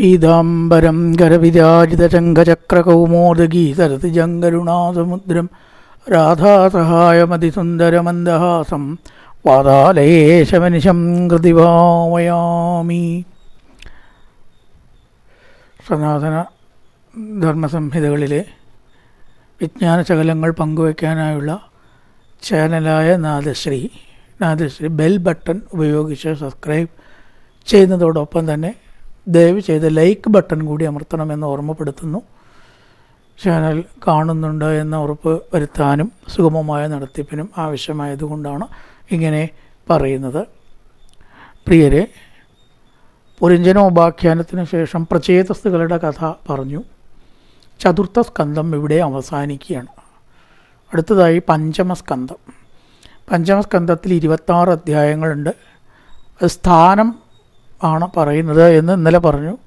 പീതാംബരം കരവിരാജിതശങ്കചക്രകൗമോദഗീതരതിജങ്കരുണാസമുദ്രം രാധാസഹായമതിസുന്ദരമന്ദഹാസം പാതാലയേശമനിശം കൃതിഭാവയാമി സനാതന ധർമ്മസംഹിതകളിലെ വിജ്ഞാനശകലങ്ങൾ പങ്കുവയ്ക്കാനായുള്ള ചാനലായ നാദശ്രീ നാദശ്രീ ബെൽ ബട്ടൺ ഉപയോഗിച്ച് സബ്സ്ക്രൈബ് ചെയ്യുന്നതോടൊപ്പം തന്നെ ദയവ് ചെയ്ത് ലൈക്ക് ബട്ടൺ കൂടി അമർത്തണമെന്ന് ഓർമ്മപ്പെടുത്തുന്നു. ചാനൽ കാണുന്നുണ്ട് എന്ന ഉറപ്പ് വരുത്താനും സുഗമമായ നടത്തിപ്പിനും ആവശ്യമായതുകൊണ്ടാണ് ഇങ്ങനെ പറയുന്നത്. പ്രിയരെ പുരഞ്ജനോപാഖ്യാനത്തിന് ശേഷം പ്രചേതസ്തുകളുടെ കഥ പറഞ്ഞു. ചതുർത്ഥ സ്കന്ധം ഇവിടെ അവസാനിക്കുകയാണ്. അടുത്തതായി പഞ്ചമസ്കന്ധം പഞ്ചമസ്കന്ധത്തിൽ ഇരുപത്താറ് അധ്യായങ്ങളുണ്ട്. സ്ഥാനം ആണ് പറയുന്നത് എന്ന് ഇന്നലെ പറഞ്ഞു.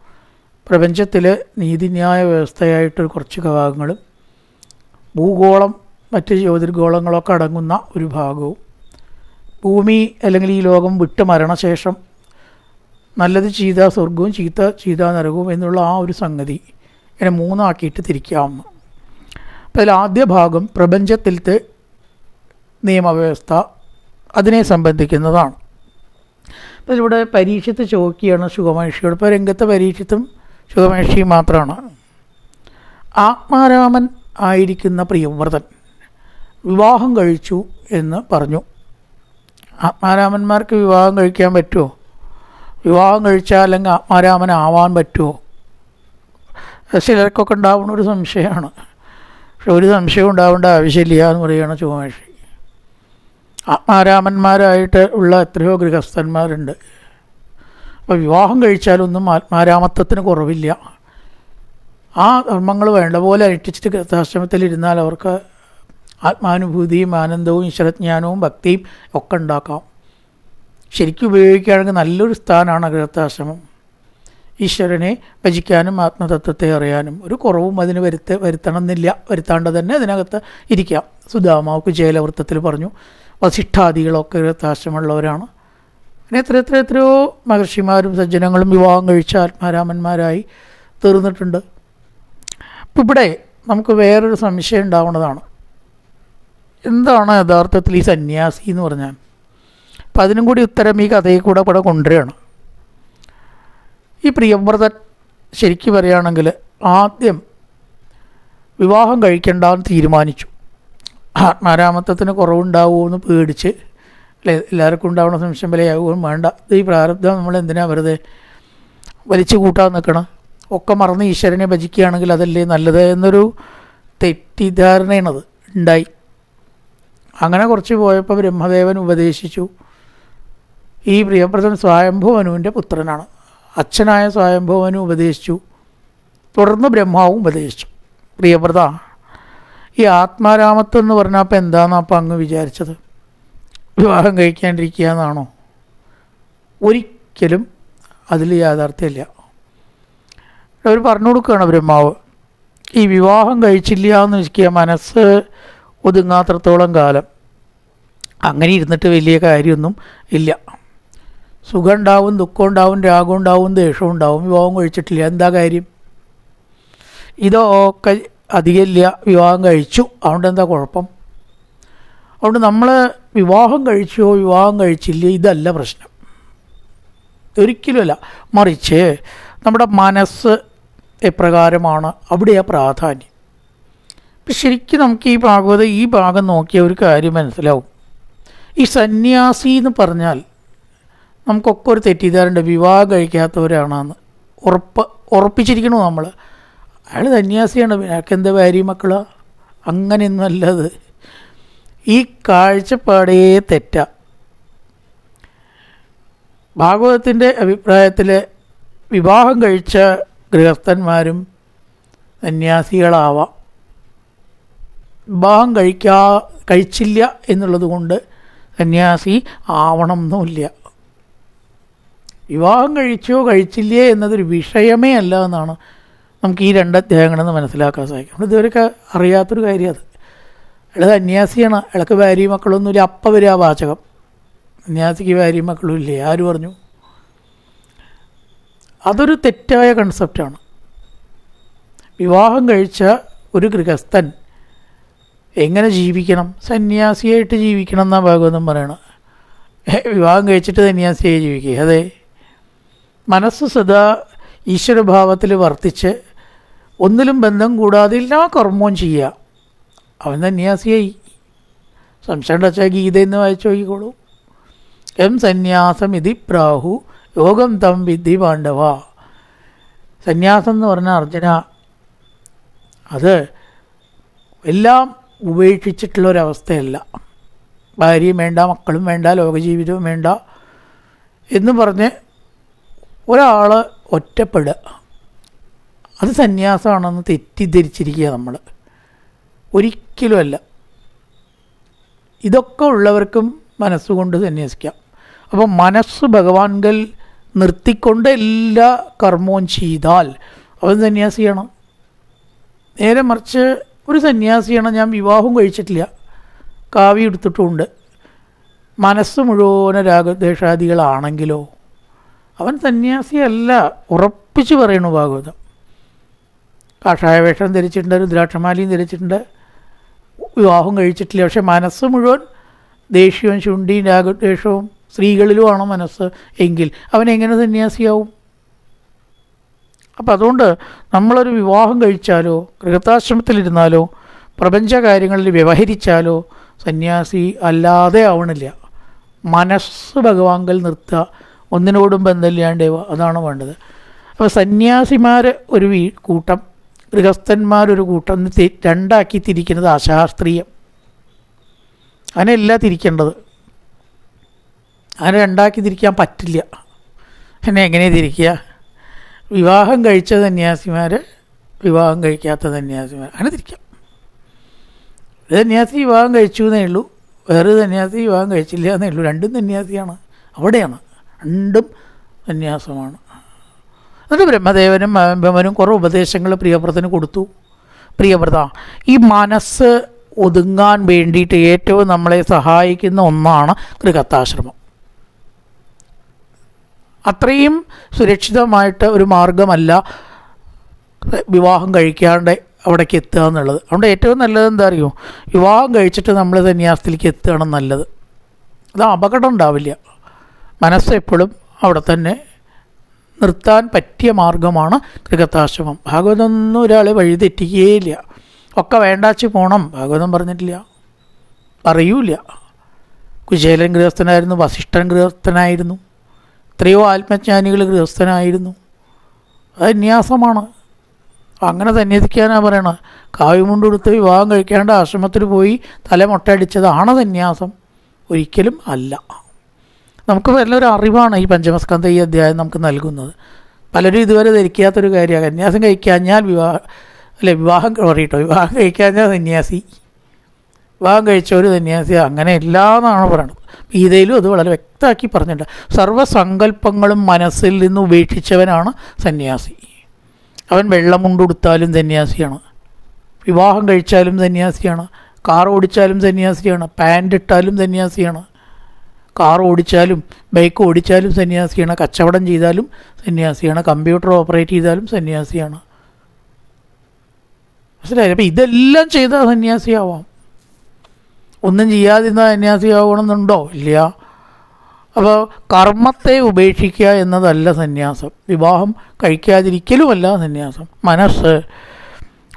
പ്രപഞ്ചത്തിൽ നീതിന്യായ വ്യവസ്ഥയായിട്ട് കുറച്ച് ഭാഗങ്ങളും ഭൂഗോളം മറ്റ് ജ്യോതിർഗോളങ്ങളൊക്കെ അടങ്ങുന്ന ഒരു ഭാഗവും. ഭൂമി അല്ലെങ്കിൽ ഈ ലോകം വിട്ട് മരണശേഷം നല്ലത് ചെയ്ത സ്വർഗവും ചീത്ത ചെയ്ത നരകവും എന്നുള്ള ആ ഒരു സംഗതി ഇങ്ങനെ മൂന്നാക്കിയിട്ട് തിരിക്കാവുന്ന അപ്പോൾ അതിൽ ആദ്യ ഭാഗം പ്രപഞ്ചത്തിലത്തെ നിയമവ്യവസ്ഥ അതിനെ സംബന്ധിക്കുന്നതാണ്. അപ്പോൾ ഇവിടെ പരീക്ഷത്ത് ചോക്കിയാണ് സുഖമഹിഷിയോട് ഇപ്പോൾ രംഗത്തെ പരീക്ഷത്തും സുഖമഹിഷി മാത്രമാണ്. ആത്മാരാമൻ ആയിരിക്കുന്ന പ്രിയവ്രതൻ വിവാഹം കഴിച്ചു എന്ന് പറഞ്ഞു. ആത്മാരാമന്മാർക്ക് വിവാഹം കഴിക്കാൻ പറ്റുമോ? വിവാഹം കഴിച്ചാൽ അല്ലെങ്കിൽ ആത്മാരാമനാവാൻ പറ്റുമോ? ചിലർക്കൊക്കെ ഉണ്ടാവുന്ന ഒരു സംശയമാണ്. പക്ഷെ ഒരു സംശയം ഉണ്ടാവേണ്ട ആവശ്യമില്ല എന്ന് പറയുകയാണ് ചുമേഷി ആത്മാരാമന്മാരായിട്ട് ഉള്ള എത്രയോ ഗൃഹസ്ഥന്മാരുണ്ട്. അപ്പോൾ വിവാഹം കഴിച്ചാലൊന്നും ആത്മാരാമത്വത്തിന് കുറവില്ല. ആ ധർമ്മങ്ങൾ വേണ്ട പോലെ അനുഷ്ഠിച്ചിട്ട് ഗൃഹസ്ഥാശ്രമത്തിലിരുന്നാൽ അവർക്ക് ആത്മാനുഭൂതിയും ആനന്ദവും ഈശ്വരജ്ഞാനവും ഭക്തിയും ഒക്കെ ഉണ്ടാക്കാം. ശരിക്കും ഉപയോഗിക്കുകയാണെങ്കിൽ നല്ലൊരു സ്ഥാനമാണ് ഗൃഹസ്ഥാശ്രമം ഈശ്വരനെ ഭജിക്കാനും ആത്മതത്വത്തെ അറിയാനും. ഒരു കുറവും അതിന് വരുത്ത വരുത്തണമെന്നില്ല. വരുത്താണ്ട് തന്നെ അതിനകത്ത് ഇരിക്കാം. സുധാമാവ് കുചേലവൃത്തത്തിൽ പറഞ്ഞു. വസിഷ്ഠാദികളൊക്കെ ഗൃഹസ്ഥാശ്രമമുള്ളവരാണ് പിന്നെ എത്ര എത്ര എത്രയോ മഹർഷിമാരും സജ്ജനങ്ങളും വിവാഹം കഴിച്ച ആത്മാരാമന്മാരായി തീർന്നിട്ടുണ്ട്. അപ്പം ഇവിടെ നമുക്ക് വേറൊരു സംശയം ഉണ്ടാവുന്നതാണ്. എന്താണ് യഥാർത്ഥത്തിൽ ഈ സന്യാസി എന്ന് പറഞ്ഞാൽ? അപ്പം അതിനും കൂടി ഉത്തരം ഈ കഥയിൽ കൂടെ കൂടെ കൊണ്ടുവരികയാണ്. ഈ പ്രിയവ്രതൻ ശരിക്കും പറയുകയാണെങ്കിൽ ആദ്യം വിവാഹം കഴിക്കേണ്ടെന്ന് തീരുമാനിച്ചു. ആത്മാരാമത്വത്തിന് കുറവുണ്ടാവുമോ എന്ന് പേടിച്ച് അല്ലെ എല്ലാവർക്കും ഉണ്ടാവുന്ന സംശയം വിലയാവുകയും വേണ്ട. ഈ പ്രാരബ്ധം നമ്മൾ എന്തിനാ വെറുതെ വലിച്ചു കൂട്ടാൻ നിൽക്കണം? ഒക്കെ മറന്ന് ഈശ്വരനെ ഭജിക്കുകയാണെങ്കിൽ അതല്ലേ നല്ലത് എന്നൊരു തെറ്റിദ്ധാരണയാണത്. ഉണ്ടായി. അങ്ങനെ കുറച്ച് പോയപ്പോൾ ബ്രഹ്മദേവൻ ഉപദേശിച്ചു. ഈ പ്രിയപ്രദൻ സ്വയംഭുവനുവിന്റെ പുത്രനാണ്. അച്ഛനായ സ്വയംഭുവനു ഉപദേശിച്ചു. തുടർന്ന് ബ്രഹ്മാവും ഉപദേശിച്ചു. പ്രിയപ്രദ ഈ ആത്മാരാമത്വം എന്ന് പറഞ്ഞാൽ അപ്പം എന്താണെന്ന് അപ്പം അങ്ങ് വിചാരിച്ചത്? വിവാഹം കഴിക്കാണ്ടിരിക്കുക എന്നാണോ? ഒരിക്കലും അതിൽ യാഥാർത്ഥ്യമില്ല. അവർ പറഞ്ഞു കൊടുക്കുകയാണ് ബ്രഹ്മാവ് ഈ വിവാഹം കഴിച്ചില്ല എന്ന് വെച്ചാൽ മനസ്സ് ഒതുങ്ങാത്രത്തോളം കാലം. അങ്ങനെ ഇരുന്നിട്ട് വലിയ കാര്യമൊന്നും ഇല്ല. സുഖം ഉണ്ടാവും ദുഃഖം ഉണ്ടാവും രാഗം ഉണ്ടാവും ദേഷ്യം ഉണ്ടാവും വിവാഹം കഴിച്ചിട്ടില്ല. എന്താ കാര്യം? ഇതൊക്കെ അധികമില്ല വിവാഹം കഴിച്ചു. അതുകൊണ്ട് എന്താ കുഴപ്പം? അതുകൊണ്ട് നമ്മൾ വിവാഹം കഴിച്ചോ വിവാഹം കഴിച്ചില്ല ഇതല്ല പ്രശ്നം. ഒരിക്കലുമല്ല മറിച്ച് നമ്മുടെ മനസ്സ് എപ്രകാരമാണ് അവിടെയാണ് പ്രാധാന്യം. ഇപ്പം ശരിക്കും നമുക്ക് ഈ ഭാഗവത ഈ ഭാഗം നോക്കിയ ഒരു കാര്യം മനസ്സിലാവും. ഈ സന്യാസി എന്ന് പറഞ്ഞാൽ നമുക്കൊക്കെ ഒരു തെറ്റിദ്ധാരുണ്ട് വിവാഹം കഴിക്കാത്തവരാണെന്ന്. ഉറപ്പ് ഉറപ്പിച്ചിരിക്കണു നമ്മൾ അയാൾ സന്യാസിയാണ്. അയാൾക്ക് എന്താ ഭാര്യ മക്കളാ? അങ്ങനെയൊന്നല്ലത് ഈ കാഴ്ചപ്പാടേ തെറ്റ. ഭാഗവതത്തിന്റെ അഭിപ്രായത്തിൽ വിവാഹം കഴിച്ച ഗൃഹസ്ഥന്മാരും സന്യാസികളാവാം. വിവാഹം കഴിക്കാ കഴിച്ചില്ല എന്നുള്ളത് കൊണ്ട് സന്യാസി ആവണം എന്നുമില്ല വിവാഹം കഴിച്ചോ കഴിച്ചില്ലേ എന്നതൊരു വിഷയമേ അല്ല എന്നാണ് നമുക്ക് ഈ രണ്ട് അധ്യായങ്ങളിൽ നിന്ന് മനസ്സിലാക്കാൻ സാധിക്കും. ഇതുവരെയൊക്കെ അറിയാത്തൊരു കാര്യം അത് അയാൾ സന്യാസിയാണ്. ഇളക്ക് ഭാര്യയും മക്കളൊന്നുമില്ല. അപ്പം വരിക വാചകം. സന്യാസിക്ക് ഭാര്യയും മക്കളും ഇല്ലേ? ആര് പറഞ്ഞു? അതൊരു തെറ്റായ കൺസെപ്റ്റാണ് വിവാഹം കഴിച്ച ഒരു ഗൃഹസ്ഥൻ എങ്ങനെ ജീവിക്കണം? സന്യാസിയായിട്ട് ജീവിക്കണം എന്നാണ് ഭാഗവതം പറയണം. വിവാഹം കഴിച്ചിട്ട് സന്യാസിയായി ജീവിക്കുക. അതെ. മനസ്സ് സദാ ഈശ്വരഭാവത്തിൽ വർത്തിച്ച് ഒന്നിലും ബന്ധം കൂടാതെ എല്ലാ കർമ്മവും ചെയ്യുക. അവൻ സന്യാസിയായി. സംശയം വെച്ചാൽ ഗീത എന്ന് വായിച്ചു നോക്കിക്കോളൂ. എം സന്യാസം ഇതി പ്രാഹു യോഗം തം വിദ്ധി പാണ്ഡവ. സന്യാസം എന്ന് പറഞ്ഞ അർജുന അത് എല്ലാം ഉപേക്ഷിച്ചിട്ടുള്ള ഒരവസ്ഥയല്ല ഭാര്യയും വേണ്ട മക്കളും വേണ്ട ലോകജീവിതവും വേണ്ട എന്ന് പറഞ്ഞ് ഒരാൾ ഒറ്റപ്പെടുക. അത് സന്യാസമാണെന്ന് തെറ്റിദ്ധരിച്ചിരിക്കുക നമ്മൾ ഒരിക്കലുമല്ല. ഇതൊക്കെ ഉള്ളവർക്കും മനസ്സുകൊണ്ട് സന്യസിക്കാം. അപ്പോൾ മനസ്സ് ഭഗവാൻകൽ നിർത്തിക്കൊണ്ട് എല്ലാ കർമ്മവും ചെയ്താൽ അവൻ സന്യാസിയാണ്. നേരെ മറിച്ച് ഒരു സന്യാസിയാണ് ഞാൻ വിവാഹം കഴിച്ചിട്ടില്ല. കാവി എടുത്തിട്ടുമുണ്ട് മനസ്സ് മുഴുവൻ രാഗദ്വേഷാദികളാണെങ്കിലോ? അവൻ സന്യാസിയല്ല. ഉറപ്പിച്ച് പറയണു ഭാഗവതം. കാഷായ വേഷം ധരിച്ചിട്ടുണ്ട് രുദ്രാക്ഷമാലയും ധരിച്ചിട്ടുണ്ട്. വിവാഹം കഴിച്ചിട്ടില്ല. പക്ഷേ മനസ്സ് മുഴുവൻ ദേഷ്യവും ശുണ്ടിയും രാഗദ്വേഷവും സ്ത്രീകളിലുമാണ് മനസ്സ് എങ്കിൽ അവൻ എങ്ങനെ സന്യാസിയാവും? അപ്പോൾ അതുകൊണ്ട് നമ്മളൊരു വിവാഹം കഴിച്ചാലോ ഗൃഹത്താശ്രമത്തിലിരുന്നാലോ പ്രപഞ്ച കാര്യങ്ങളിൽ വ്യവഹരിച്ചാലോ സന്യാസി അല്ലാതെ ആവണില്ല. മനസ്സ് ഭഗവാങ്കൽ നിർത്തുക ഒന്നിനോടും ബന്ധമില്ലാണ്ടേവ അതാണ് വേണ്ടത്. അപ്പോൾ സന്യാസിമാർ ഒരു കൂട്ടം ഗൃഹസ്ഥന്മാരൊരു കൂട്ടം രണ്ടാക്കി തിരിക്കുന്നത് അശാസ്ത്രീയം അങ്ങനെയല്ല തിരിക്കേണ്ടത്. അങ്ങനെ രണ്ടാക്കി തിരിക്കാൻ പറ്റില്ല. എന്നെ എങ്ങനെ തിരിക്കുക? വിവാഹം കഴിച്ച സന്യാസിമാർ വിവാഹം കഴിക്കാത്ത സന്യാസിമാർ അങ്ങനെ തിരിക്കാം. ഒരു സന്യാസി വിവാഹം കഴിച്ചു എന്നേ ഉള്ളൂ. വേറൊരു സന്യാസി വിവാഹം കഴിച്ചില്ല എന്നേ ഉള്ളൂ. രണ്ടും സന്യാസിയാണ്. അവിടെയാണ്. രണ്ടും സന്യാസമാണ്. എന്നിട്ട് ബ്രഹ്മദേവനും ബ്രഹ്മനും കുറേ ഉപദേശങ്ങൾ പ്രിയവ്രതന് കൊടുത്തു. പ്രിയവ്രത ഈ മനസ്സ് ഒതുങ്ങാൻ വേണ്ടിയിട്ട് ഏറ്റവും നമ്മളെ സഹായിക്കുന്ന ഒന്നാണ് ഗൃഹത്താശ്രമം. അത്രയും സുരക്ഷിതമായിട്ട് ഒരു മാർഗമല്ല വിവാഹം കഴിക്കാണ്ട് അവിടേക്ക് എത്തുക എന്നുള്ളത്. അതുകൊണ്ട് ഏറ്റവും നല്ലത് എന്താ അറിയോ? വിവാഹം കഴിച്ചിട്ട് നമ്മൾ സന്യാസത്തിലേക്ക് എത്തുകയാണ് നല്ലത്. അത് അപകടം ഉണ്ടാവില്ല. മനസ്സെപ്പോഴും അവിടെ തന്നെ നിർത്താൻ പറ്റിയ മാർഗമാണ് ഗൃഹത്താശ്രമം ഭാഗവതമൊന്നും ഒരാളെ വഴിതെറ്റിക്കുകയില്ല ഒക്കെ വേണ്ടാച്ച് പോകണം ഭാഗവതം പറഞ്ഞിട്ടില്ല. പറയൂല കുശേലൻ ഗൃഹസ്ഥനായിരുന്നു. വസിഷ്ഠൻ ഗൃഹസ്ഥനായിരുന്നു. എത്രയോ ആത്മജ്ഞാനികൾ ഗൃഹസ്ഥനായിരുന്നു. അത് അന്യാസമാണ്. അങ്ങനെ സന്യസിക്കാനാണ് പറയണത്. കാവ്യമുണ്ടെടുത്ത് വിവാഹം കഴിക്കാണ്ട് ആശ്രമത്തിൽ പോയി തല മുട്ടയടിച്ചതാണ് സന്യാസം ഒരിക്കലും അല്ല. നമുക്ക് നല്ലൊരു അറിവാണ് ഈ പഞ്ചമസ്കന്ധ ഈ അധ്യായം നമുക്ക് നൽകുന്നത്. പലരും ഇതുവരെ ധരിക്കാത്തൊരു കാര്യമാണ്. കന്യാസം കഴിക്കാഞ്ഞാൽ വിവാഹ അല്ലെ വിവാഹം പറയട്ടോ. വിവാഹം കഴിക്കാഞ്ഞാൽ സന്യാസി. വിവാഹം ഒരു സന്യാസി. അങ്ങനെ എന്നാണ് പറയുന്നത് ഗീതയിലും അത് വളരെ വ്യക്തമാക്കി പറഞ്ഞിട്ടുണ്ട്. സർവസങ്കല്പങ്ങളും മനസ്സിൽ നിന്ന് ഉപേക്ഷിച്ചവനാണ് സന്യാസി. അവൻ വെള്ളം വെള്ളമുണ്ടുടുത്താലും സന്യാസിയാണ്. വിവാഹം കഴിച്ചാലും സന്യാസിയാണ്. കാർ ഓടിച്ചാലും സന്യാസിയാണ്. പാന്റ് ഇട്ടാലും സന്യാസിയാണ്. കാർ ഓടിച്ചാലും ബൈക്ക് ഓടിച്ചാലും സന്യാസിയാണ് കച്ചവടം ചെയ്താലും സന്യാസിയാണ് കമ്പ്യൂട്ടർ ഓപ്പറേറ്റ് ചെയ്താലും സന്യാസിയാണ്. മനസ്സിലായില്ലേ? അപ്പം ഇതെല്ലാം ചെയ്താൽ സന്യാസിയാവാം. ഒന്നും ചെയ്യാതിരുന്നാൽ സന്യാസിയാവണമെന്നുണ്ടോ? ഇല്ല. അപ്പോൾ കർമ്മത്തെ ഉപേക്ഷിക്കുക എന്നതല്ല സന്യാസം. വിവാഹം കഴിക്കാതിരിക്കലുമല്ല സന്യാസം. മനസ്സ്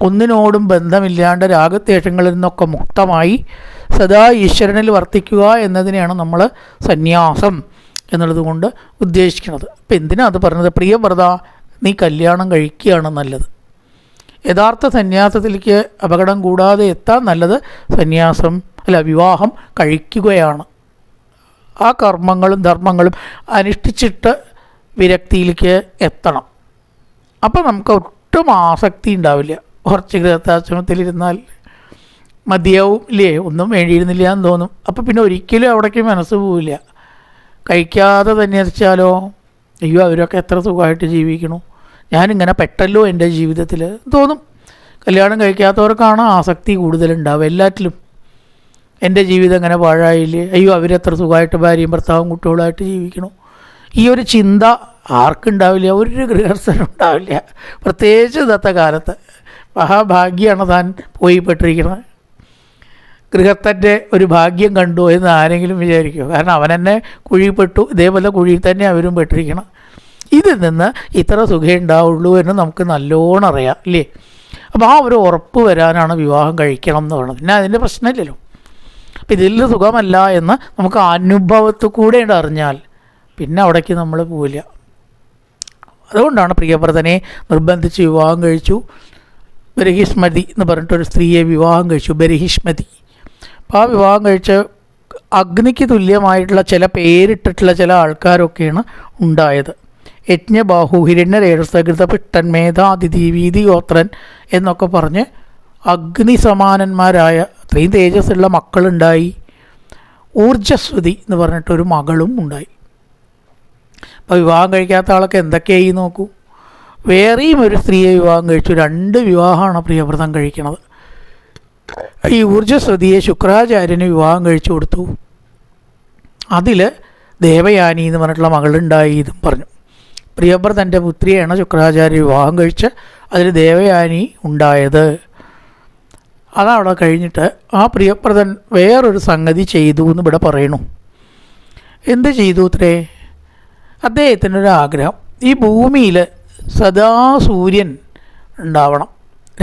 ഒന്നിനോടും ബന്ധമില്ലാണ്ട് രാഗദ്വേഷങ്ങളിൽ നിന്നൊക്കെ മുക്തമായി സദാ ഈശ്വരനിൽ വർത്തിക്കുക എന്നതിനെയാണ് നമ്മൾ സന്യാസം എന്നുള്ളത് കൊണ്ട് ഉദ്ദേശിക്കുന്നത്. അപ്പം എന്തിനാ അത് പറഞ്ഞത്? പ്രിയവ്രത നീ കല്യാണം കഴിക്കുകയാണ് നല്ലത്. യഥാർത്ഥ സന്യാസത്തിലേക്ക് അപകടം കൂടാതെ എത്താൻ നല്ലത് സന്യാസം അല്ല വിവാഹം കഴിക്കുകയാണ്. ആ കർമ്മങ്ങളും ധർമ്മങ്ങളും അനുഷ്ഠിച്ചിട്ട് വിരക്തിയിലേക്ക് എത്തണം. അപ്പം നമുക്ക് ഒട്ടും ആസക്തി ഉണ്ടാവില്ല. കുറച്ച് ഗൃഹത്താശ്രമത്തിലിരുന്നാൽ മതിയാവും ഇല്ലേ? ഒന്നും വേണ്ടിയിരുന്നില്ല എന്ന് തോന്നും. അപ്പം പിന്നെ ഒരിക്കലും അവിടേക്ക് മനസ്സ് പോവില്ല. കഴിക്കാതെ തന്നെ വെച്ചാലോ അയ്യോ അവരൊക്കെ എത്ര സുഖമായിട്ട് ജീവിക്കണു ഞാനിങ്ങനെ പെട്ടല്ലോ എന്റെ ജീവിതത്തിൽ. തോന്നും. കല്യാണം കഴിക്കാത്തവർക്കാണ് ആസക്തി കൂടുതലുണ്ടാവുക എല്ലാറ്റിലും. എന്റെ ജീവിതം അങ്ങനെ പാഴായില്ലേ? അയ്യോ അവരെത്ര സുഖമായിട്ട് ഭാര്യയും ഭർത്താവും കുട്ടികളുമായിട്ട് ജീവിക്കണു ഈ ഒരു ചിന്ത ആർക്കുണ്ടാവില്ല? ഒരു ഗൃഹസ്ഥനുണ്ടാവില്ല പ്രത്യേകിച്ച് ഇന്നത്തെ കാലത്ത്. മഹാഭാഗ്യമാണ് താൻ പോയി പെട്ടിരിക്കുന്നത് ഗൃഹത്തന്റെ ഒരു ഭാഗ്യം കണ്ടു എന്ന് ആരെങ്കിലും വിചാരിക്കുമോ കാരണം അവൻ തന്നെ കുഴിപ്പെട്ടു ഇതേപോലെ കുഴിയിൽ തന്നെ അവരും പെട്ടിരിക്കണം. ഇതിൽ നിന്ന് ഇത്ര സുഖം ഉണ്ടാവുള്ളൂ എന്ന് നമുക്ക് നല്ലോണം അറിയാം അല്ലേ? അപ്പോൾ ആ ഒരു ഉറപ്പ് വരാനാണ് വിവാഹം കഴിക്കണം എന്ന് പറയുന്നത്. പിന്നെ അതിന്റെ പ്രശ്നമില്ലല്ലോ. അപ്പോൾ ഇതിൽ സുഖമല്ല എന്ന് നമുക്ക് അനുഭവത്തിൽ കൂടെ അറിഞ്ഞാൽ പിന്നെ അവിടേക്ക് നമ്മൾ പോവില്ല. അതുകൊണ്ടാണ് പ്രിയപ്രതനെ നിർബന്ധിച്ച് വിവാഹം കഴിച്ചു. ബരഹിഷ്മതി എന്ന് പറഞ്ഞിട്ടൊരു സ്ത്രീയെ വിവാഹം കഴിച്ചു. ബരഹിഷ്മതി. അപ്പോൾ ആ വിവാഹം കഴിച്ച് അഗ്നിക്ക് തുല്യമായിട്ടുള്ള ചില പേരിട്ടിട്ടുള്ള ചില ആൾക്കാരൊക്കെയാണ് ഉണ്ടായത്. യജ്ഞബാഹു ഹിരണ്യരേഷസകൃത പിട്ടൻ മേധാതിഥി ഗോത്രൻ എന്നൊക്കെ പറഞ്ഞ് അഗ്നി സമാനന്മാരായ അത്രയും തേജസ്സുള്ള മക്കളുണ്ടായി. ഊർജസ്വതി എന്ന് പറഞ്ഞിട്ടൊരു മകളും ഉണ്ടായി. അപ്പോൾ വിവാഹം കഴിക്കാത്ത ആളൊക്കെ എന്തൊക്കെയായി നോക്കൂ. വേറെയും ഒരു സ്ത്രീയെ വിവാഹം കഴിച്ചു. രണ്ട് വിവാഹമാണ് പ്രിയവ്രതം കഴിക്കുന്നത്. ഈ ഊർജസ്വതിയെ ശുക്രാചാര്യന് വിവാഹം കഴിച്ചു കൊടുത്തു. അതിൽ ദേവയാനി എന്ന് പറഞ്ഞിട്ടുള്ള മകളുണ്ടായി ഇതും പറഞ്ഞു. പ്രിയവ്രതന്റെ പുത്രിയാണ് ശുക്രാചാര്യ വിവാഹം കഴിച്ച് അതിൽ ദേവയാനി ഉണ്ടായത്. അതവിടെ കഴിഞ്ഞിട്ട് ആ പ്രിയപ്രദൻ വേറൊരു സംഗതി ചെയ്തു എന്ന് ഇവിടെ പറയണു. എന്ത് ചെയ്തു അത്രേ അദ്ദേഹത്തിനൊരാഗ്രഹം. ഈ ഭൂമിയിൽ സദാ സൂര്യൻ ഉണ്ടാവണം.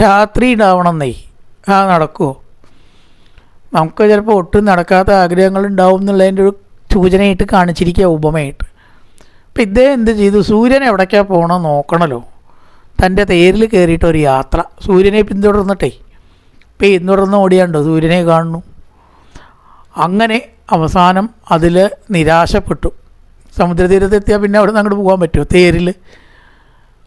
രാത്രി ഉണ്ടാവണം എന്നേ ആ നടക്കുമോ നമുക്ക് ചിലപ്പോൾ ഒട്ടും നടക്കാത്ത ആഗ്രഹങ്ങൾ ഉണ്ടാവും എന്നുള്ളതിന്റെ ഒരു സൂചനയായിട്ട് കാണിച്ചിരിക്കുക ഉപമയായിട്ട്. അപ്പം ഇദ്ദേഹം എന്ത് ചെയ്തു? സൂര്യൻ എവിടേക്കാണ് പോകണം നോക്കണമല്ലോ തന്റെ തേരിൽ കയറിയിട്ട് ഒരു യാത്ര. സൂര്യനെ പിന്തുടർന്നിട്ടേ. പിന്തുടർന്ന് ഓടിയാണ്ടോ? സൂര്യനെ കാണുന്നു. അങ്ങനെ അവസാനം അതിൽ നിരാശപ്പെട്ടു. സമുദ്രതീരത്തെത്തിയാൽ പിന്നെ അവിടെ നിന്ന് അങ്ങോട്ട് പോകാൻ പറ്റുമോ? തേരിൽ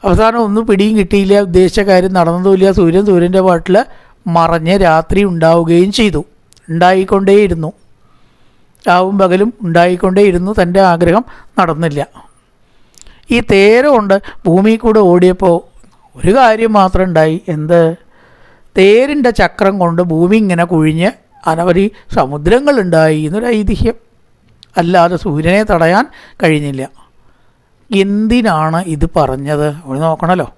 അവസാനം ഒന്നും പിടിയും കിട്ടിയില്ല. ഉദ്ദേശിച്ച കാര്യം നടന്നതുമില്ല. സൂര്യൻ സൂര്യന്റെ പാട്ടിൽ മറഞ്ഞ് രാത്രി ഉണ്ടാവുകയും ചെയ്തു. ഉണ്ടായിക്കൊണ്ടേയിരുന്നു. രാവും പകലും ഉണ്ടായിക്കൊണ്ടേയിരുന്നു. തന്റെ ആഗ്രഹം നടന്നില്ല. ഈ തേര കൊണ്ട് ഭൂമിയിൽ കൂടെ ഓടിയപ്പോൾ ഒരു കാര്യം മാത്രം ഉണ്ടായി. എന്ത്? തേരിന്റെ ചക്രം കൊണ്ട് ഭൂമി ഇങ്ങനെ കുഴിഞ്ഞ് അനവധി സമുദ്രങ്ങളുണ്ടായി എന്നൊരു ഐതിഹ്യം. അല്ലാതെ സൂര്യനെ തടയാൻ കഴിഞ്ഞില്ല. എന്തിനാണ് ഇത് പറഞ്ഞത്? അവിടെ നോക്കണമല്ലോ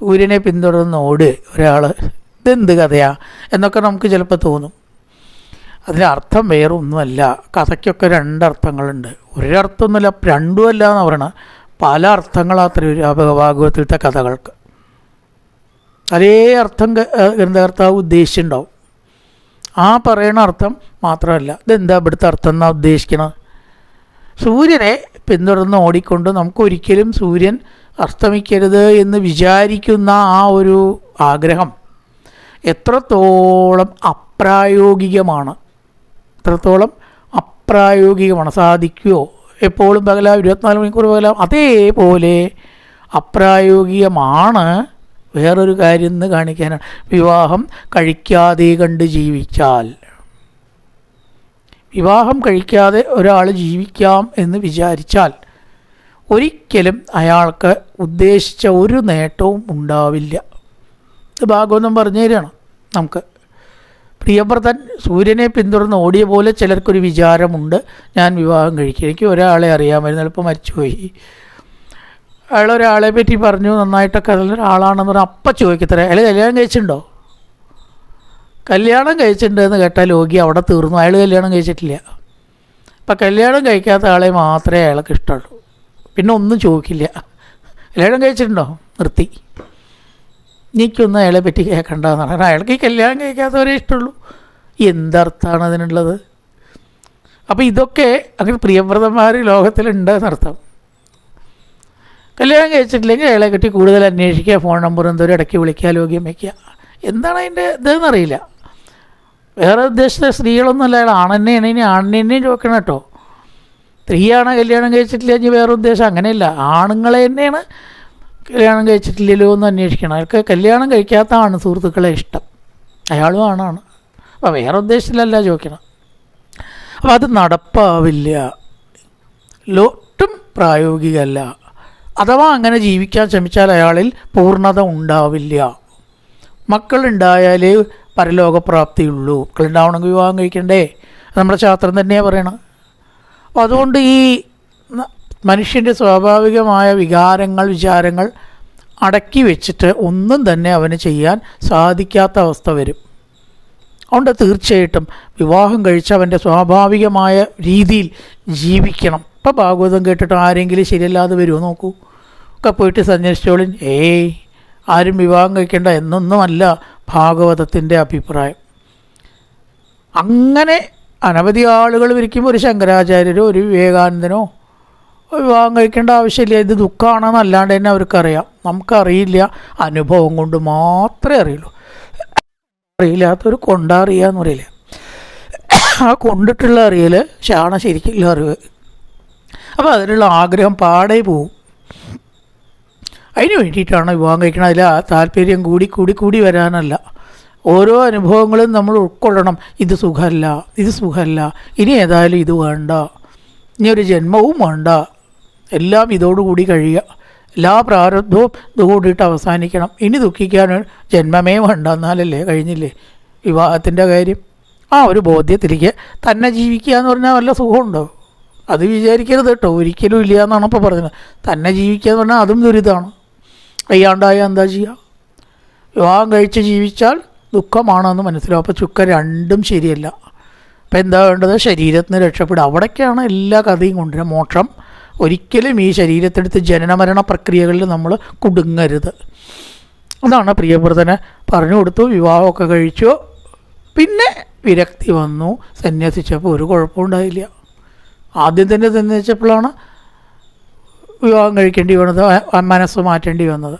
സൂര്യനെ പിന്തുടർന്ന് ഓട് ഒരാൾ ഇതെന്ത് കഥയാ? എന്നൊക്കെ നമുക്ക് ചിലപ്പോൾ തോന്നും. അതിനർത്ഥം വേറെ ഒന്നുമല്ല കഥയ്ക്കൊക്കെ രണ്ടർത്ഥങ്ങളുണ്ട്. ഒരർത്ഥമൊന്നുമില്ല രണ്ടുമല്ല എന്ന് പറയണത് പല അർത്ഥങ്ങളാത്ര ഭാഗവത്തിലത്തെ കഥകൾക്ക്. അതേ അർത്ഥം ഗ്രന്ഥകർത്താവ് ഉദ്ദേശിച്ചിട്ടുണ്ടാവും. ആ പറയണ അർത്ഥം മാത്രമല്ല. ഇതെന്താ ഇവിടുത്തെ അർത്ഥം എന്നാണ് ഉദ്ദേശിക്കണത് സൂര്യനെ പിന്തുടർന്ന് ഓടിക്കൊണ്ട് നമുക്കൊരിക്കലും സൂര്യൻ അസ്തമിക്കരുത് എന്ന് വിചാരിക്കുന്ന ആ ഒരു ആഗ്രഹം എത്രത്തോളം അപ്രായോഗികമാണ് എത്രത്തോളം അപ്രായോഗികമാണ് സാധിക്കുമോ എപ്പോഴും പകലാം ഇരുപത്തിനാല് മണിക്കൂർ പകലാം അതേപോലെ അപ്രായോഗികമാണ് വേറൊരു കാര്യം എന്ന് കാണിക്കാനാണ്. വിവാഹം കഴിക്കാതെ കണ്ട് ജീവിച്ചാൽ. വിവാഹം കഴിക്കാതെ ഒരാൾ ജീവിക്കാം എന്ന് വിചാരിച്ചാൽ ഒരിക്കലും അയാൾക്ക് ഉദ്ദേശിച്ച ഒരു നേട്ടവും ഉണ്ടാവില്ല. ഇത് ഭാഗവതം പറഞ്ഞു തരികയാണ് നമുക്ക്. പ്രിയവ്രതൻ സൂര്യനെ പിന്തുടർന്ന് ഓടിയ പോലെ ചിലർക്കൊരു വിചാരമുണ്ട് ഞാൻ വിവാഹം കഴിക്കും. എനിക്ക് ഒരാളെ അറിയാമായിരുന്നു എളുപ്പം മരിച്ചുപോയി. അയാൾ ഒരാളെ പറ്റി പറഞ്ഞു നന്നായിട്ടൊക്കെ അതിലൊരാളാണെന്ന് പറഞ്ഞാൽ അപ്പം ചോദിക്കത്തരാം അയാൾ കല്യാണം കഴിച്ചിട്ടുണ്ടോ? കല്യാണം കഴിച്ചിട്ടുണ്ട് എന്ന് കേട്ടാൽ യോഗി അവിടെ തീർന്നു. അയാൾ കല്യാണം കഴിച്ചിട്ടില്ല. അപ്പം കല്യാണം കഴിക്കാത്ത ആളെ മാത്രമേ അയാൾക്ക് ഇഷ്ടമുള്ളൂ. പിന്നെ ഒന്നും ചോദിക്കില്ല. കല്യാണം കഴിച്ചിട്ടുണ്ടോ? നിർത്തി. എനിക്കൊന്നും അയാളെ പറ്റി കേൾക്കണ്ടെന്ന് പറഞ്ഞാൽ അയാൾക്ക് ഈ കല്യാണം കഴിക്കാത്തവരെ ഇഷ്ടമുള്ളൂ. എന്തർത്ഥമാണ് അതിനുള്ളത്? അപ്പോൾ ഇതൊക്കെ അങ്ങനെ പ്രിയവ്രതന്മാർ ലോകത്തിലുണ്ട് എന്നർത്ഥം. കല്യാണം കഴിച്ചിട്ടില്ലെങ്കിൽ അയാളെ കെട്ടി കൂടുതൽ അന്വേഷിക്കുക ഫോൺ നമ്പർ എന്തോരം ഇടയ്ക്ക് വിളിക്കുക ലോഗ്യം വയ്ക്കുക എന്താണ് അതിന്റെ ഇതെന്നറിയില്ല. വേറെ ഉദ്ദേശിച്ച സ്ത്രീകളൊന്നുമല്ല അയാൾ ആണെന്നെയാണ് ഇനി ആണിനെയും ചോദിക്കണം കേട്ടോ. സ്ത്രീയാണ് കല്യാണം കഴിച്ചിട്ടില്ല ഇനി വേറെ ഉദ്ദേശം അങ്ങനെയല്ല. ആണുങ്ങളെ തന്നെയാണ് കല്യാണം കഴിച്ചിട്ടില്ലല്ലോ എന്ന് അന്വേഷിക്കണം. അയാൾക്ക് കല്യാണം കഴിക്കാത്ത ആണ് സുഹൃത്തുക്കളെ ഇഷ്ടം. അയാളും ആണാണ്. അപ്പോൾ വേറെ ഉദ്ദേശത്തിലല്ല ചോദിക്കണം. അപ്പോൾ അത് നടപ്പാവില്ല. ലോട്ടും പ്രായോഗികമല്ല. അഥവാ അങ്ങനെ ജീവിക്കാൻ ശ്രമിച്ചാൽ അയാളിൽ പൂർണത ഉണ്ടാവില്ല. മക്കളുണ്ടായാലേ പരലോകപ്രാപ്തിയുള്ളൂ. മക്കളുണ്ടാവണമെങ്കിൽ വിവാഹം കഴിക്കണ്ടേ? നമ്മുടെ ശാസ്ത്രം തന്നെയാണ് പറയണം അപ്പോൾ അതുകൊണ്ട് ഈ മനുഷ്യന്റെ സ്വാഭാവികമായ വികാരങ്ങൾ വിചാരങ്ങൾ അടക്കി വെച്ചിട്ട് ഒന്നും തന്നെ അവന് ചെയ്യാൻ സാധിക്കാത്ത അവസ്ഥ വരും. അതുകൊണ്ട് തീർച്ചയായിട്ടും വിവാഹം കഴിച്ച് അവന്റെ സ്വാഭാവികമായ രീതിയിൽ ജീവിക്കണം. ഇപ്പം ഭാഗവതം കേട്ടിട്ട് ആരെങ്കിലും ശരിയല്ലാതെ വരുമോ നോക്കൂ. ഒക്കെ പോയിട്ട് സന്യസിച്ചോളിൻ. ഏയ് ആരും വിവാഹം കഴിക്കേണ്ട എന്നൊന്നുമല്ല ഭാഗവതത്തിന്റെ അഭിപ്രായം. അങ്ങനെ അനവധി ആളുകൾ വിരിക്കുമ്പോൾ ഒരു ശങ്കരാചാര്യരോ ഒരു വിവേകാനന്ദനോ വിവാഹം കഴിക്കേണ്ട ആവശ്യമില്ല. ഇത് ദുഃഖമാണെന്നല്ലാണ്ട് തന്നെ അവർക്കറിയാം. നമുക്കറിയില്ല. അനുഭവം കൊണ്ട് മാത്രമേ അറിയുള്ളൂ. അറിയില്ലാത്തൊരു കൊണ്ടറിയാന്ന് പറയില്ല? ആ കൊണ്ടിട്ടുള്ള അറിയൽ ശാണ ശരിക്കുള്ള അറിവ്. അപ്പോൾ അതിനുള്ള ആഗ്രഹം പാടേ പോവും. അതിന് വേണ്ടിയിട്ടാണ് വിവാഹം കഴിക്കണം അതിൽ ആ താല്പര്യം കൂടി കൂടി കൂടി വരാനല്ല. ഓരോ അനുഭവങ്ങളും നമ്മൾ ഉൾക്കൊള്ളണം. ഇത് സുഖമല്ല ഇത് സുഖമല്ല ഇനി ഏതായാലും ഇത് വേണ്ട. ഇനി ഒരു ജന്മവും വേണ്ട. എല്ലാം ഇതോടുകൂടി കഴിയുക. എല്ലാ പ്രാരബ്ധവും ഇതുകൂടിയിട്ട് അവസാനിക്കണം. ഇനി ദുഃഖിക്കാൻ ജന്മമേ വേണ്ട എന്നാലല്ലേ കഴിഞ്ഞില്ലേ വിവാഹത്തിന്റെ കാര്യം? ആ ഒരു ബോധ്യത്തിലേക്ക് തന്നെ ജീവിക്കുക എന്ന് പറഞ്ഞാൽ വല്ല സുഖമുണ്ടോ? അത് വിചാരിക്കരുത് കേട്ടോ. ഒരിക്കലും ഇല്ല എന്നാണ് ഇപ്പോൾ പറഞ്ഞത്. തന്നെ ജീവിക്കുക എന്ന് പറഞ്ഞാൽ അതും ദുരിതമാണ്. വയ്യാണ്ടായ എന്താ ചെയ്യുക വിവാഹം കഴിച്ച് ജീവിച്ചാൽ ദുഃഖമാണെന്ന് മനസ്സിലാവും. അപ്പോൾ ചുക്ക രണ്ടും ശരിയല്ല. അപ്പോൾ എന്താ വേണ്ടത്? ശരീരത്തിന് രക്ഷപ്പെടുക. അവിടേക്കാണ് എല്ലാ കഥയും കൊണ്ടുവരുന്നത് മോക്ഷം. ഒരിക്കലും ഈ ശരീരത്തെടുത്ത് ജനനമരണ പ്രക്രിയകളിൽ നമ്മൾ കുടുങ്ങരുത്. അതാണ് പ്രിയവ്രതനെ പറഞ്ഞു കൊടുത്തു. വിവാഹമൊക്കെ കഴിച്ചു. പിന്നെ വിരക്തി വന്നു. സന്യാസിച്ചപ്പോൾ ഒരു കുഴപ്പമുണ്ടായില്ല ആദ്യം തന്നെ സന്യസിച്ചപ്പോഴാണ് വിവാഹം കഴിക്കേണ്ടി വന്നത് മനസ്സ് മാറ്റേണ്ടി വന്നത്.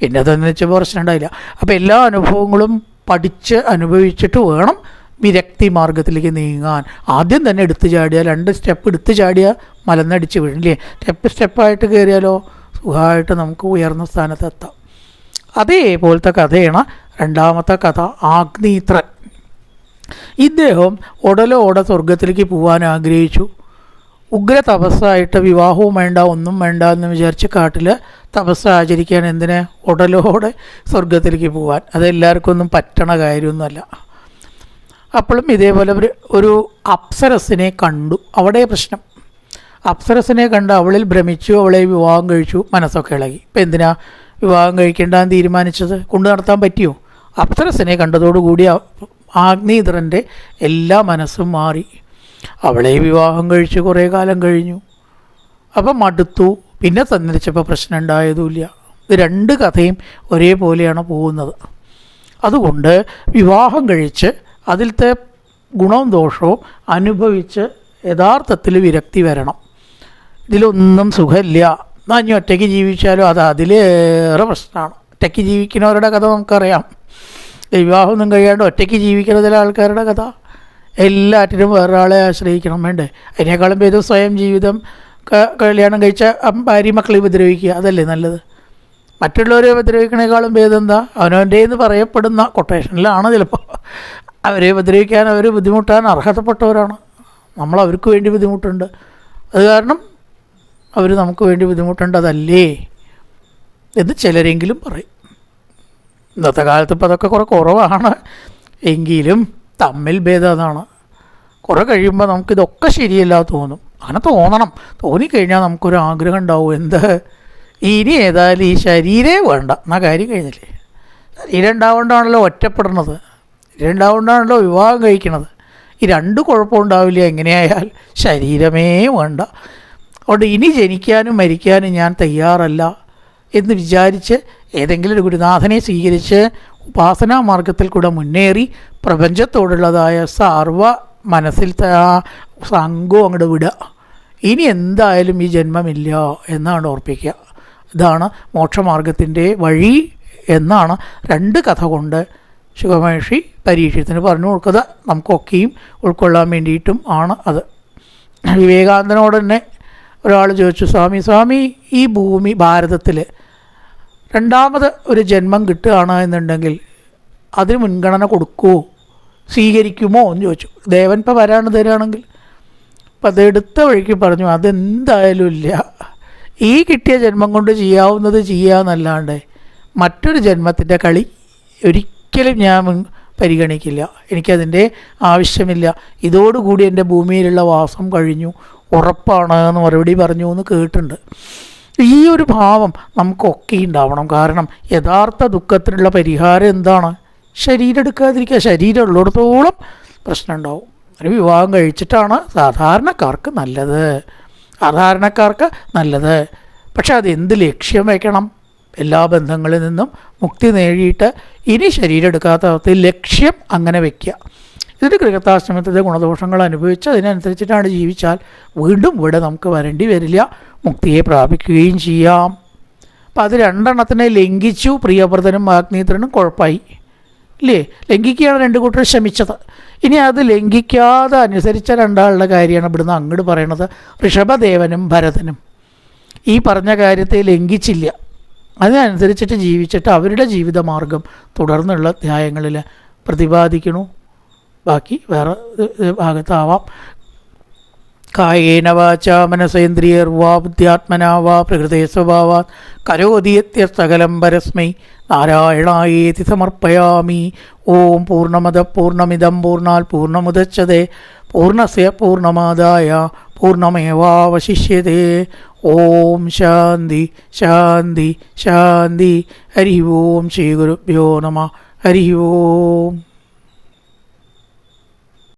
പിന്നെ സന്യസിച്ചപ്പോൾ പ്രശ്നം ഉണ്ടായില്ല. അപ്പോൾ എല്ലാ അനുഭവങ്ങളും പഠിച്ച് അനുഭവിച്ചിട്ട് വേണം വിരക്തി മാർഗത്തിലേക്ക് നീങ്ങാൻ. ആദ്യം തന്നെ എടുത്തു ചാടിയാൽ രണ്ട് സ്റ്റെപ്പ് എടുത്തു ചാടിയാൽ മലന്നടിച്ച് വീഴില്ലേ സ്റ്റെപ്പ് സ്റ്റെപ്പായിട്ട് കയറിയാലോ? സുഖമായിട്ട് നമുക്ക് ഉയർന്ന സ്ഥാനത്തെത്താം അതേപോലത്തെ കഥയാണ് രണ്ടാമത്തെ കഥ ആഗ്നീത്രൻ. ഇദ്ദേഹം ഉടലോടെ സ്വർഗത്തിലേക്ക് പോകാൻ ആഗ്രഹിച്ചു. ഉഗ്ര തപസ്സായിട്ട് വിവാഹവും വേണ്ട ഒന്നും വേണ്ട എന്ന് വിചാരിച്ച് കാട്ടിൽ തപസ് ആചരിക്കാൻ എന്തിനെ? ഉടലോടെ സ്വർഗത്തിലേക്ക് പോകാൻ അതെല്ലാവർക്കും ഒന്നും പറ്റണ കാര്യമൊന്നുമല്ല. അപ്പോഴും ഇതേപോലെ ഒരു ഒരു അപ്സരസിനെ കണ്ടു. അവിടെ പ്രശ്നം. അപ്സരസിനെ കണ്ട് അവളിൽ ഭ്രമിച്ചു അവളെ വിവാഹം കഴിച്ചു മനസ്സൊക്കെ ഇളകി. ഇപ്പം എന്തിനാ വിവാഹം കഴിക്കേണ്ടെന്ന് തീരുമാനിച്ചത്? കൊണ്ടു നടത്താൻ പറ്റിയോ? അപ്സരസിനെ കണ്ടതോടുകൂടി ആഗ്നീധരന്റെ എല്ലാ മനസ്സും മാറി. അവളെ വിവാഹം കഴിച്ച് കുറേ കാലം കഴിഞ്ഞു. അപ്പം മടുത്തു. പിന്നെ സന്ദർശിച്ചപ്പോൾ പ്രശ്നം ഉണ്ടായതുമില്ല ഇത് രണ്ട് കഥയും ഒരേപോലെയാണ് പോകുന്നത്. അതുകൊണ്ട് വിവാഹം കഴിച്ച് അതിലത്തെ ഗുണവും ദോഷവും അനുഭവിച്ച് യഥാർത്ഥത്തിൽ വിരക്തി വരണം. ഇതിലൊന്നും സുഖമില്ല. ഇനി ഒറ്റയ്ക്ക് ജീവിച്ചാലും അത് അതിലേറെ പ്രശ്നമാണ്. ഒറ്റയ്ക്ക് ജീവിക്കുന്നവരുടെ കഥ നമുക്കറിയാം. വിവാഹമൊന്നും കഴിയാണ്ട് ഒറ്റയ്ക്ക് ജീവിക്കുന്ന ചില ആൾക്കാരുടെ കഥ. എല്ലാറ്റിനും വേറൊരാളെ ആശ്രയിക്കണം. വേണ്ടേ? അതിനേക്കാളും പേര് സ്വയം ജീവിതം കല്യാണം കഴിച്ച ഭാര്യ മക്കളെ ഉപദ്രവിക്കുക. അതല്ലേ നല്ലത്? മറ്റുള്ളവരെ ഉപദ്രവിക്കണേക്കാളും ഭേദം എന്താ? അവനവന്റെ എന്ന് പറയപ്പെടുന്ന കൊട്ടേഷനിലാണ് ചിലപ്പോൾ അവരെ ഉപദ്രവിക്കാൻ അവർ ബുദ്ധിമുട്ടാൻ അർഹതപ്പെട്ടവരാണ്. നമ്മൾ അവർക്ക് വേണ്ടി ബുദ്ധിമുട്ടുണ്ട്. അത് കാരണം അവർ നമുക്ക് വേണ്ടി ബുദ്ധിമുട്ടുണ്ട് അതല്ലേ? എന്ന് ചിലരെങ്കിലും പറയും. ഇന്നത്തെ കാലത്ത് ഇപ്പോൾ അതൊക്കെ കുറേ കുറവാണ്. എങ്കിലും തമ്മിൽ ഭേദം അതാണ്. കുറേ കഴിയുമ്പോൾ നമുക്കിതൊക്കെ ശരിയല്ല തോന്നും. അങ്ങനെ തോന്നണം. തോന്നിക്കഴിഞ്ഞാൽ നമുക്കൊരു ആഗ്രഹം ഉണ്ടാവും. എന്ത്? ഇനി ഏതായാലും ഈ ശരീരേ വേണ്ട. എന്നാ കാര്യം കഴിഞ്ഞില്ലേ? ശരീരം ഉണ്ടാവേണ്ടാണല്ലോ ഒറ്റപ്പെടുന്നത് ശരീരം വിവാഹം കഴിക്കണത്. ഈ രണ്ട് കുഴപ്പം ഉണ്ടാവില്ല. എങ്ങനെയായാൽ ശരീരമേ വേണ്ട. അതുകൊണ്ട് ഇനി ജനിക്കാനും മരിക്കാനും ഞാൻ തയ്യാറല്ല എന്ന് വിചാരിച്ച് ഏതെങ്കിലും ഒരു ഗുരുനാഥനെ സ്വീകരിച്ച് ഉപാസനാ മാർഗത്തിൽ കൂടെ മുന്നേറി പ്രപഞ്ചത്തോടുള്ളതായ സർവ മനസ്സിൽ സംഘവും അങ്ങോട്ട് വിടുക. ഇനി എന്തായാലും ഈ ജന്മമില്ല എന്നാണ് ഓർപ്പിക്കുക. ഇതാണ് മോക്ഷമാർഗത്തിന്റെ വഴി എന്നാണ് രണ്ട് കഥ കൊണ്ട് ശുഖമഹർഷി പരീക്ഷത്തിന് പറഞ്ഞു കൊടുക്കുക നമുക്കൊക്കെയും ഉൾക്കൊള്ളാൻ വേണ്ടിയിട്ടും ആണ് അത്. വിവേകാനന്ദനോട് തന്നെ ഒരാൾ ചോദിച്ചു സ്വാമി സ്വാമി ഈ ഭൂമി ഭാരതത്തിൽ രണ്ടാമത് ഒരു ജന്മം കിട്ടുകയാണ് എന്നുണ്ടെങ്കിൽ അതിന് മുൻഗണന കൊടുക്കുമോ സ്വീകരിക്കുമോ എന്ന് ചോദിച്ചു. ദേവൻ ഇപ്പോൾ വരാണ് തരികയാണെങ്കിൽ. അപ്പം അത് എടുത്ത വഴിക്ക് പറഞ്ഞു അതെന്തായാലും ഇല്ല. ഈ കിട്ടിയ ജന്മം കൊണ്ട് ചെയ്യാവുന്നത് ചെയ്യാമെന്നല്ലാണ്ട് മറ്റൊരു ജന്മത്തിന്റെ കളി ഒരിക്കലും ഞാൻ പരിഗണിക്കില്ല. എനിക്കതിന്റെ ആവശ്യമില്ല. ഇതോടുകൂടി എന്റെ ഭൂമിയിലുള്ള വാസം കഴിഞ്ഞു. ഉറപ്പാണ് എന്ന് മറുപടി പറഞ്ഞു എന്ന് കേട്ടിട്ടുണ്ട്. ഈ ഒരു ഭാവം നമുക്കൊക്കെ ഉണ്ടാവണം. കാരണം യഥാർത്ഥ ദുഃഖത്തിനുള്ള പരിഹാരം എന്താണ്? ശരീരം എടുക്കാതിരിക്കുക. ശരീരം ഉള്ളിടത്തോളം പ്രശ്നം ഉണ്ടാവും. ഒരു വിവാഹം കഴിച്ചിട്ടാണ് സാധാരണക്കാർക്ക് നല്ലത്. സാധാരണക്കാർക്ക് നല്ലത്. പക്ഷെ അതെന്ത് ലക്ഷ്യം വയ്ക്കണം എല്ലാ ബന്ധങ്ങളിൽ നിന്നും മുക്തി നേടിയിട്ട് ഇനി ശരീരം എടുക്കാത്ത ലക്ഷ്യം അങ്ങനെ വയ്ക്കുക ഇതിന്റെ ഗൃഹത്താശ്രമത്തിന്റെ ഗുണദോഷങ്ങൾ അനുഭവിച്ച് അതിനനുസരിച്ചിട്ടാണ് ജീവിച്ചാൽ വീണ്ടും ഇവിടെ നമുക്ക് വരേണ്ടി വരില്ല മുക്തിയെ പ്രാപിക്കുകയും ചെയ്യാം. അപ്പം അത് രണ്ടെണ്ണത്തിനെ ലംഘിച്ചു പ്രിയവ്രതനും ആഗ്നേത്രനും കുഴപ്പമായി ഇല്ലേ? ലംഘിക്കുകയാണ് രണ്ട് കൂട്ടർ ശ്രമിച്ചത് ഇനി അത് ലംഘിക്കാതെ അനുസരിച്ച രണ്ടാളുടെ കാര്യമാണ് ഇവിടുന്ന് അങ്ങോട്ട് പറയണത് ഋഷഭദേവനും ഭരതനും. ഈ പറഞ്ഞ കാര്യത്തെ ലംഘിച്ചില്ല. അതിനനുസരിച്ചിട്ട് ജീവിച്ചിട്ട് അവരുടെ ജീവിതമാർഗം തുടർന്നുള്ള അധ്യായങ്ങളിൽ പ്രതിപാദിക്കണു. ബാക്കി വേറെ ഭാഗത്താവാം. കായേന വാച മനസേന്ദ്രിയർ വാ ബുദ്ധ്യാത്മനാ വാ പ്രകൃതേ സ്വഭാവാത്. കരോതിയത്യ സകലം പരസ്മൈ. നാരായണായേതി സമർപ്പയാമി. ഓം പൂർണമത പൂർണമിതം പൂർണാൽ പൂർണമുദച്ഛതേ പൂർണസ്യ പൂർണമാദായ പൂർണമേവാവശിഷ്യതേ ഓം ശാന്തി ശാന്തി ശാന്തി. ഹരി ഓം ശ്രീ ഗുരുഭ്യോ നമ. ഹരി ഓം